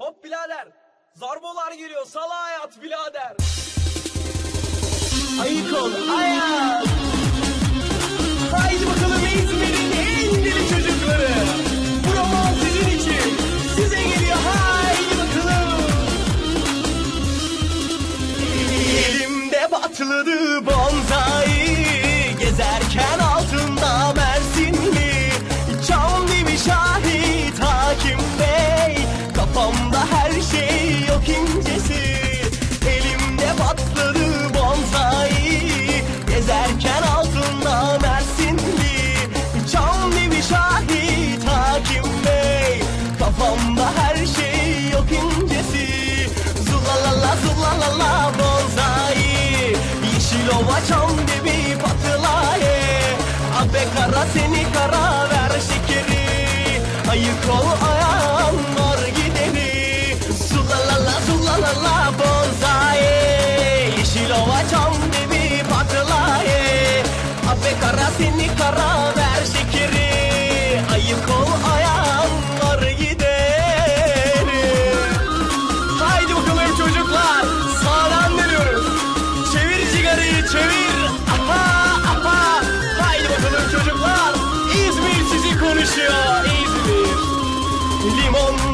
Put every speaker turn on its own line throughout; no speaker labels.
Hop birader. Zarbolar geliyor. Sala hayat birader. Ayık ol. Ayağa. Ayık ol ayağım var gideni. Zulalala zulalala bonzai Yeşil ova çam gibi patlaye Afe kara seni kara ver şekeri. Ayık ol ayağım var gideni. Haydi bakalım çocuklar sağdan dönüyoruz. Çevir sigarayı çevir. Aha aha. Haydi bakalım çocuklar İzmir sizi konuşuyor. Limon.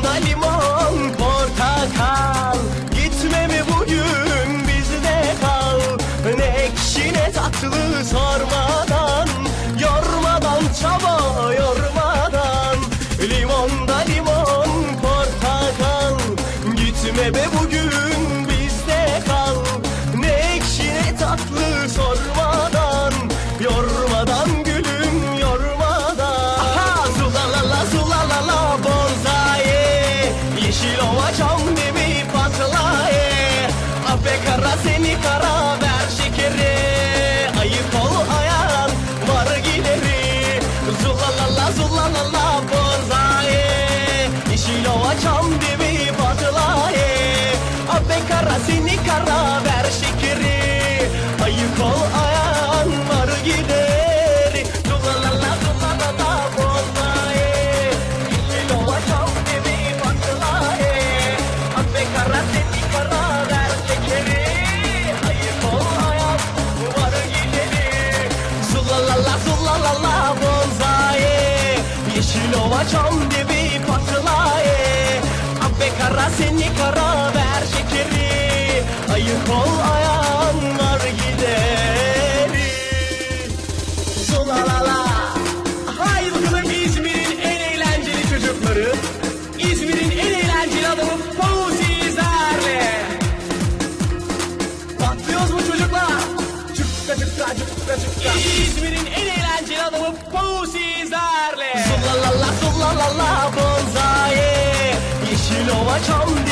zulalala bonzaye Yeşil ova çam dibi patlaye seni kara ver şekeri. Maçam gibi patla e Abbe kara seni kara la la bonsai Yeşil ova çam